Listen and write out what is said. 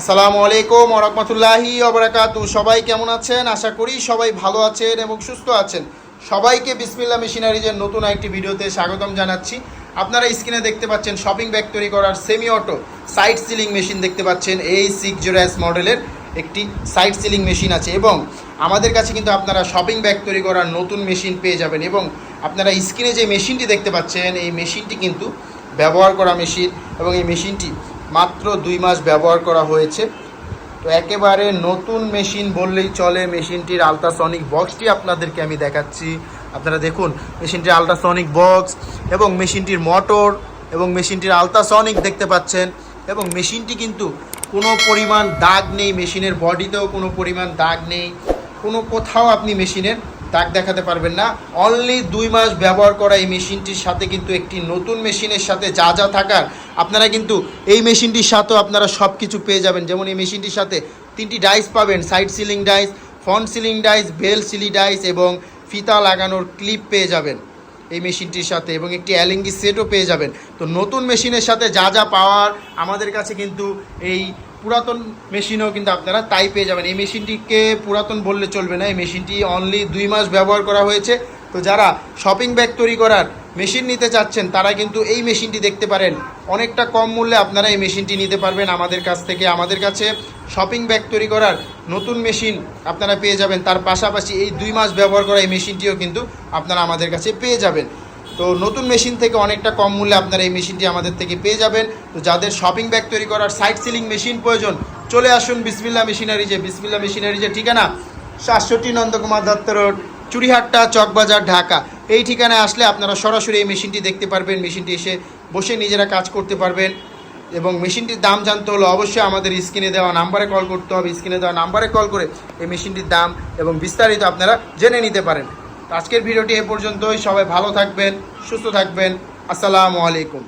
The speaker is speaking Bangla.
আসসালামু আলাইকুম ওরহমতুল্লাহি ওবরাকাতু সবাই কেমন আছেন? আশা করি সবাই ভালো আছেন এবং সুস্থ আছেন। সবাইকে বিসমিল্লা মেশিনারিজের নতুন একটি ভিডিওতে স্বাগতম জানাচ্ছি। আপনারা স্ক্রিনে দেখতে পাচ্ছেন শপিং ব্যাগ তৈরি করার semi auto side sealing machine দেখতে পাচ্ছেন। এই সিক্স জিরো এস মডেলের একটি সাইড সিলিং মেশিন আছে এবং আমাদের কাছে কিন্তু আপনারা শপিং ব্যাগ তৈরি করার নতুন মেশিন পেয়ে যাবেন এবং আপনারা স্ক্রিনে যে মেশিনটি দেখতে পাচ্ছেন, এই মেশিনটি কিন্তু ব্যবহার করা মেশিন এবং এই মেশিনটি মাত্র দুই মাস ব্যবহার করা হয়েছে। তো একেবারে নতুন মেশিন বললেই চলে, মেশিনটির আলট্রাসনিক বক্সটি আপনাদেরকে আমি দেখাচ্ছি। আপনারা দেখুন, মেশিনটির আলট্রাসনিক বক্স এবং মেশিনটির মোটর এবং মেশিনটির আলট্রাসনিক দেখতে পাচ্ছেন এবং মেশিনটি কিন্তু কোনো পরিমাণ দাগ নেই, মেশিনের বডিতেও কোনো পরিমাণ দাগ নেই। কোনো কোথাও আপনি মেশিনের দাগ দেখাতে পারবেন না। অনলি দুই মাস ব্যবহার করা এই মেশিনটির সাথে কিন্তু একটি নতুন মেশিনের সাথে যা যা থাকার, আপনারা কিন্তু এই মেশিনটির সাথেও আপনারা সব কিছু পেয়ে যাবেন। যেমন এই মেশিনটির সাথে তিনটি ডাইস পাবেন side sealing dice front sealing dice bell সিলি ডাইস এবং ফিতা লাগানোর ক্লিপ পেয়ে যাবেন এই মেশিনটির সাথে এবং একটি অ্যালেঙ্গি সেটও পেয়ে যাবেন। তো নতুন মেশিনের সাথে যা যা পাওয়ার, আমাদের কাছে কিন্তু এই পুরাতন মেশিনও কিন্তু আপনারা তাই পেয়ে যাবেন। এই মেশিনটিকে পুরাতন বললে চলবে না। এই মেশিনটি অনলি দুই মাস ব্যবহার করা হয়েছে। তো যারা শপিং ব্যাগ তৈরি করার মেশিন নিতে চাচ্ছেন, তারা কিন্তু এই মেশিনটি দেখতে পারেন। অনেকটা কম মূল্যে আপনারা এই মেশিনটি নিতে পারবেন আমাদের কাছ থেকে। আমাদের কাছে শপিং ব্যাগ তৈরি করার নতুন মেশিন আপনারা পেয়ে যাবেন। তার পাশাপাশি এই দুই মাস ব্যবহার করা এই মেশিনটিও কিন্তু আপনারা আমাদের কাছে পেয়ে যাবেন। তো নতুন মেশিন থেকে অনেকটা কম মূল্যে আপনারা এই মেশিনটি আমাদের থেকে পেয়ে যাবেন। তো যাদের শপিং ব্যাগ তৈরি করার সাইড সিলিং মেশিন প্রয়োজন, চলে আসুন বিসমিল্লা মেশিনারিজে বিসমিল্লা মেশিনারিজের ঠিকানা সাতষট্টি নন্দকুমার দত্ত রোড চুরিহাট্টা চকবাজার, ঢাকা। এই ঠিকানায় আসলে আপনারা সরাসরি এই মেশিনটি দেখতে পারবেন, মেশিনটি এসে বসে নিজেরা কাজ করতে পারবেন। এবং মেশিনটির দাম জানতে হলে অবশ্যই আমাদের স্ক্রিনে দেওয়া নাম্বারে কল করতে হবে, স্ক্রিনে দেওয়া নাম্বারে কল করে এই মেশিনটির দাম এবং বিস্তারিত আপনারা জেনে নিতে পারেন। আজকের ভিডিওটি এ পর্যন্তই। সবাই ভালো থাকবেন সুস্থ থাকবেন। আসসালামু আলাইকুম।